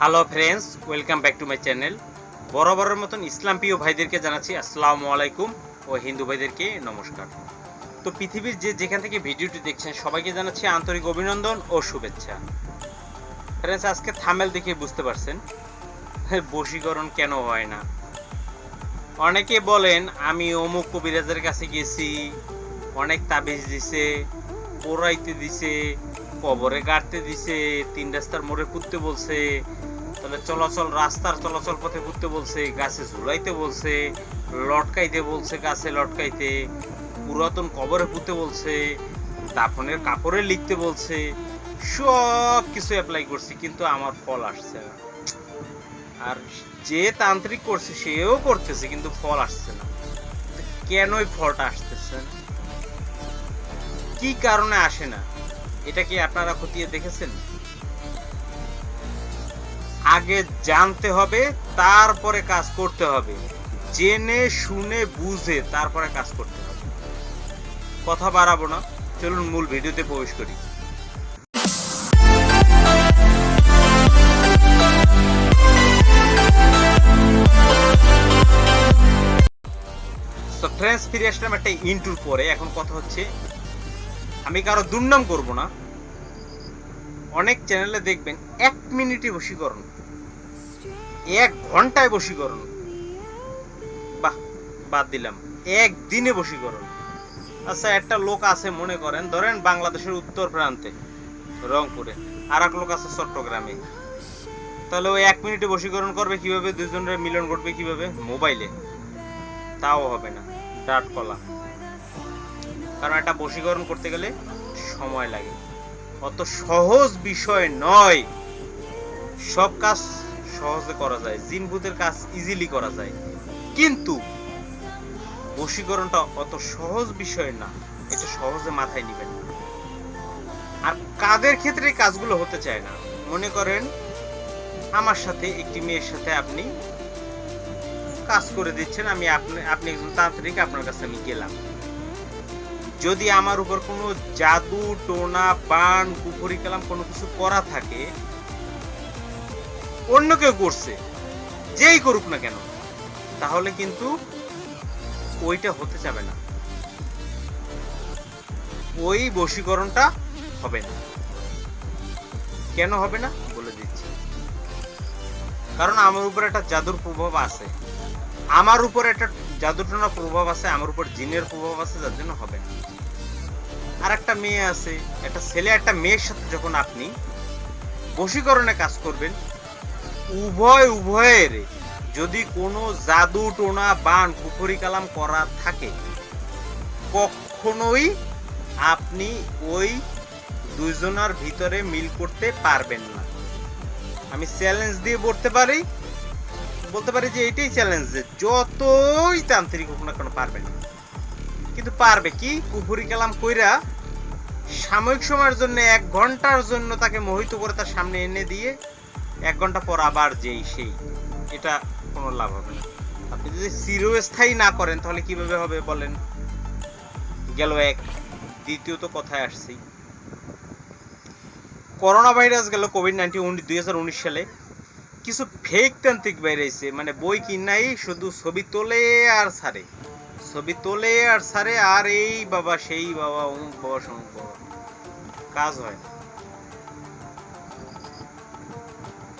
Hello friends welcome back to my channel বরাবরের মতন ইসলাম প্রিয় ভাইদেরকে জানাচ্ছি আসসালামু আলাইকুম ও হিন্দু ভাইদেরকে নমস্কার। তো পৃথিবীর যে যেখান থেকে ভিডিওটি দেখছেন, সবাইকে জানাচ্ছি আন্তরিক অভিনন্দন ও শুভেচ্ছা। ফ্রেন্ডস আজকে থামেল দেখে বুঝতে পারছেন, বশীকরণ কেন হয় না? অনেকে বলেন, আমি অমুক কবিরাজের কাছে গেছি, অনেক তাবিজ দিছে, পোড়াইতে দিছে, কবরে গাড়তে দিছে, তিন রাস্তার মোড়ে পুঁততে বলছে তাহলে চলাচল, রাস্তার চলাচল পথে ঘুরতে বলছে, গাছে ঝুলাইতে বলছে, লটকাইতে বলছে, গাছে লটকাইতে, পুরাতন কবরে পুঁতে বলছে, দাফনের কাপড়ে লিখতে বলছে, সব কিছু অ্যাপ্লাই করছি, কিন্তু আমার ফল আসছে না। আর যে তান্ত্রিক করছে, সেও করতেছে, কিন্তু ফল আসছে না। তো কেন এই ফলটা আসতেছে? কি কারণে আসে না? এটা কি আপনারা খতিয়ে দেখেছেন? আগে জানতে হবে, তারপরে কাজ করতে হবে। জেনে, শুনে, বুঝে তারপরে কাজ করতে হবে। কথা বাড়াবো না। চলুন মূল ভিডিওতে প্রবেশ করি। তো ফ্রেন্ডস ফিরে আসলাম একটা ইন্টুর পরে। এখন কথা হচ্ছে, আমি কারও দুর্নাম করব না। অনেক চ্যানেলে দেখবেন, এক মিনিটে বশীকরণ। এক ঘন্টায় বশীকরণ। বাহ, বাদ দিলাম। এক দিনে বশীকরণ। আচ্ছা একটা লোক আছে মনে করেন, ধরেন বাংলাদেশের উত্তর প্রান্তে, রংপুরে। আর এক লোক আছে চট্টগ্রামে। তাহলে ওই এক মিনিটে বশীকরণ করবে কীভাবে? দুজনের মিলন ঘটবে কীভাবে? মোবাইলে। তাও হবে না। ডাট কলা। কারণ একটা বশীকরণ করতে গেলে সময় লাগে। অত সহজ বিষয় নয়। সব কাজ সহজে করা যায় জিন ভূতের কাজ ইজিলি করা যায়। কিন্তু বশীকরণটা অত সহজ বিষয় না, এটা সহজে মাথায় নিবেন না। আর কাদের ক্ষেত্রে কাজগুলো হতে চায় না। মনে করেন, আমার সাথে একটি মেয়ের সাথে আপনি কাজ করে দিচ্ছেন, আমি আপনি আপনি একজন তান্ত্রিক, আপনার কাছে আমি গেলাম। যদি আমার উপর কোনো জাদু, টোনা, বান, কুফরি, কালাম কোনো কিছু করা থাকে অন্য কেউ করছে, যেই করুক না কেন, তাহলে কিন্তু ওইটা হতে যাবে না। ওই বশীকরণটা হবে না। কেন হবে না? বলে দিচ্ছি। কারণ আমার উপর একটা জাদুর প্রভাব আছে। আমার উপর একটা জাদুটনা প্রভাব আছে, আমার উপর জিনের প্রভাব আছে, যার জন্য হবে না। আর একটা মেয়ে আছে, একটা ছেলে, একটা মেয়ের সাথে যখন আপনি বশীকরণে কাজ করবেন উভয়, উভয়ের যদি কোনো জাদু টোনা বান পুকুরি কালাম করা থাকে, কখনোই আপনি ওই দুইজনার ভিতরে মিল করতে পারবেন না। আমি চ্যালেঞ্জ দিয়ে বলতে পারি বলতে পারি যে এটাই চ্যালেঞ্জ যতই তান্ত্রিক হোক না কেন পারবে না। কিন্তু পারবে কি? কুফুরি কালাম কইরা সাময়িক সময়ের জন্য এক ঘণ্টার জন্য তাকে মোহিত করে তার সামনে এনে দিয়ে এক ঘণ্টা পর আবার যেই সেই, এটা কোনো লাভ হবে না। আপনি যদি চিরস্থায়ী না করেন, তাহলে কীভাবে হবে বলেন? গেল এক, দ্বিতীয়ত কথায় আসছি। করোনা ভাইরাস গেল কোভিড নাইন্টিন দুই হাজার উনিশ সালে। কিছু ফেক তান্ত্রিক বেরিয়েছে মানে বই কিনাই শুধু ছবি তোলে আর ছাড়ে। ছবি তোলে আর ছাড়ে, আর এই বাবা, সেই বাবা অমুক বাবা সমুক বাবা। কাজ হয় না।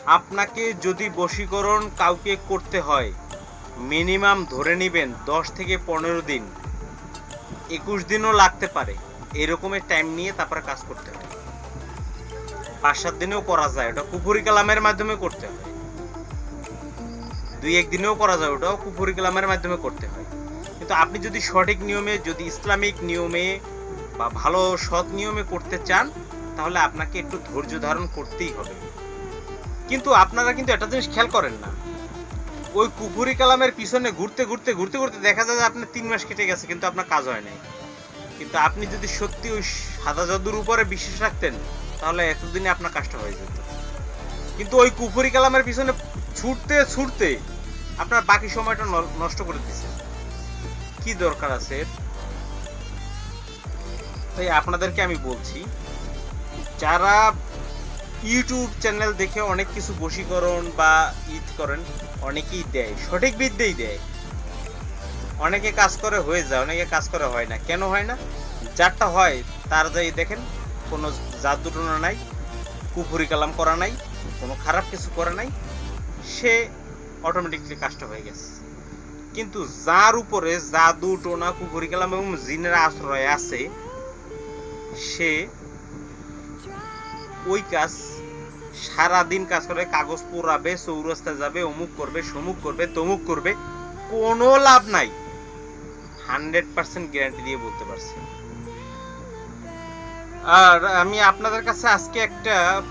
আপনাকে যদি বশীকরণ কাউকে করতে হয়, মিনিমাম ধরে নেবেন দশ থেকে পনেরো দিন। একুশ দিনও লাগতে পারে। এরকমের টাইম নিয়ে তারপরে কাজ করতে হয়। পাঁচ সাত দিনেও করা যায়। ওটা কুফুরি কালামের মাধ্যমে করতে হয়। দুই এক দিনেও করা যায়। ওটাও কুফুরি কালামের মাধ্যমে করতে হয়। কিন্তু আপনি যদি সঠিক নিয়মে, যদি ইসলামিক নিয়মে বা ভালো সৎ নিয়মে করতে চান, তাহলে আপনাকে একটু ধৈর্য ধারণ করতেই হবে। কিন্তু আপনারা কিন্তু একটা জিনিস খেয়াল করেন না। ওই কুফুরি কালামের পিছনে ঘুরতে ঘুরতে ঘুরতে ঘুরতে দেখা যায় যে আপনার তিন মাস কেটে গেছে, কিন্তু আপনার কাজ হয় নাই। কিন্তু আপনি যদি সত্যি ওই সাদা জাদুর উপরে বিশ্বাস রাখতেন, তাহলে এতদিনে আপনার কাজটা হয়ে যেত। কিন্তু ওই কুফুরি কালামের পিছনে ছুটতে ছুটতে আপনার বাকি সময়টা নষ্ট করে দিচ্ছে কি দরকার আছে তাই আপনাদেরকে আমি বলছি, যারা ইউটিউব চ্যানেল দেখে অনেক কিছু বশীকরণ বা ঈদ করেন, অনেকেই দেয়, সঠিক বিদ্যেই দেয়। অনেকে কাজ করে হয়ে যায়, অনেকে কাজ করে হয় না। কেন হয় না? যারটা হয়, তার যাই দেখেন, কোনো জাদু টোনা নাই কুপুরি কালাম করা নাই, কোনো খারাপ কিছু করে নাই, সে অটোমেটিকলি কাজটা হয়ে গেছে। কিন্তু যার উপরে জাদু টোনা কুপুরি কালাম এবং জিনের আশ্রয় আছে, সে ওই কাজ সারাদিন কাজ করে, কাগজ পোড়াবে চৌরাস্তায় যাবে, অমুক করবে, সমুক করবে, তমুক করবে, কোনো লাভ নাই। হান্ড্রেড পার্সেন্ট গ্যারান্টি দিয়ে বলতে পারছি। আর আমি আপনাদের কাছে আজকে একটা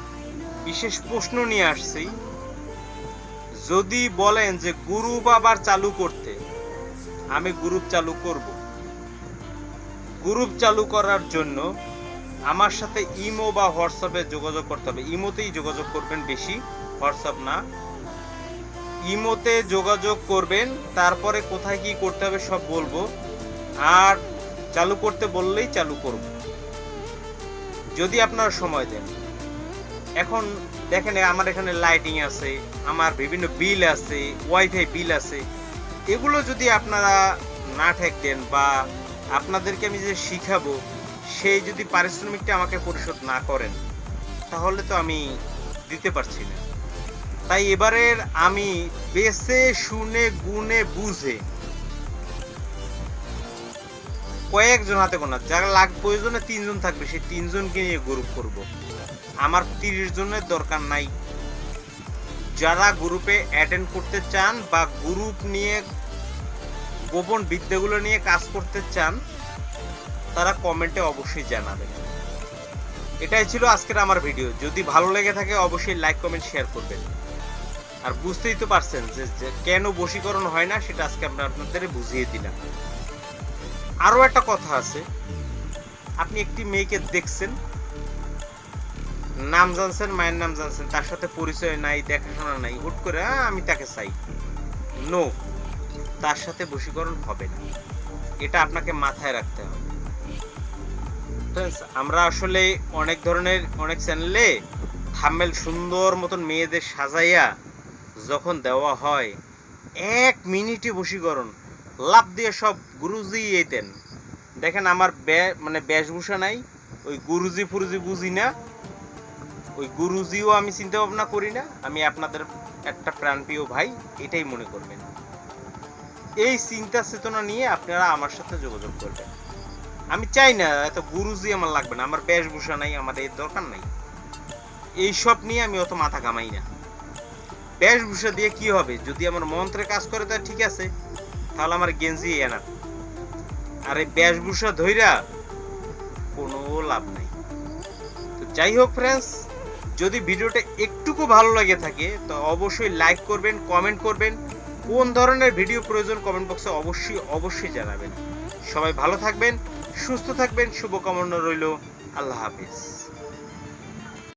বিশেষ প্রশ্ন নিয়ে আসছি। যদি বলেন যে গ্রুপ আবার চালু করতে, আমি গ্রুপ চালু করব। গ্রুপ চালু করার জন্য আমার সাথে ইমো বা হোয়াটসঅ্যাপে যোগাযোগ করতে হবে। ইমোতেই যোগাযোগ করবেন বেশি, হোয়াটসঅ্যাপ না। ইমোতে যোগাযোগ করবেন, তারপরে কোথায় কি করতে হবে সব বলব। আর চালু করতে বললেই চালু করব। যদি আপনারা সময় দেন। এখন দেখেন, আমার এখানে লাইটিং আছে, আমার বিভিন্ন বিল আছে ওয়াইফাই বিল আছে। এগুলো যদি আপনারা না ঠেক দেন বা আপনাদেরকে আমি যে শিখাবো সেই যদি পারিশ্রমিকটা আমাকে পরিশোধ না করেন, তাহলে তো আমি দিতে পারছি না। তাই এবারের আমি বেছে, শুনে, গুনে, বুঝে কয়েকজন হাতে গোনা, যারা লাগ প্রয়োজনে তিনজন থাকবে, সেই তিনজনকে নিয়ে গ্রুপ করব। আমার তিরিশ জনের দরকার নাই। যারা গ্রুপে অ্যাটেন্ড করতে চান বা গ্রুপ নিয়ে গোপন বিদ্যাগুলো নিয়ে কাজ করতে চান তারা কমেন্টে অবশ্যই জানাবেন। এটাই ছিল আজকের আমার ভিডিও। যদি ভালো লেগে থাকে অবশ্যই লাইক কমেন্ট শেয়ার করবেন। আর বুঝতেই তো পারছেন যে কেন বশীকরণ হয় না সেটা আজকে আমরা আপনাদের বুঝিয়ে দিলাম। আরও একটা কথা আছে। আপনি একটি মেয়েকে দেখছেন নাম জানছেন মায়ের নাম জানছেন তার সাথে পরিচয় নাই দেখাশোনা নাই হুট করে "আহ, আমি তাকে চাই। নো তার সাথে বশীকরণ হবে না। এটা আপনাকে মাথায় রাখতে হবে। Friends, আমরা আসলে অনেক ধরনের অনেক চ্যানেলে থাম্বেল সুন্দর মতন মেয়েদের সাজাইয়া যখন দেওয়া হয় এক মিনিটে বশীকরণ লাভ দিয়ে সব গুরুজি এই দেন দেখেন আমার মানে বেশভূষা নাই ওই গুরুজি ফুরুজি বুঝি না ওই গুরুজিও আমি চিন্তা ভাবনা করি না আমি আপনাদের একটা প্রাণপ্রিয় ভাই এটাই মনে করবেন। এই চিন্তা চেতনা নিয়ে আপনারা আমার সাথে যোগাযোগ করবেন। আমি চাই না, এত গুরুজি আমার লাগবে না, আমার বেশভূষা নাই আমার এর দরকার নাই। এইসব নিয়ে আমি অত মাথা কামাই না। বেশভূষা দিয়ে কি হবে? যদি আমার মন্ত্রে কাজ করে তা ঠিক আছে, তাহলে আমার গেঞ্জি এনার আর এই বেশভূষা ধইরা কোনো লাভ নাই। তো যাই হোক ফ্রেন্ডস যদি ভিডিওটা একটুকু ভালো লাগে থাকে, তো অবশ্যই লাইক করবেন কমেন্ট করবেন। কোন ধরনের ভিডিও প্রয়োজন কমেন্ট বক্সে অবশ্যই অবশ্যই জানাবেন। সবাই ভালো থাকবেন। সুস্থ থাকবেন শুভকামনা রইল। আল্লাহ হাফিজ।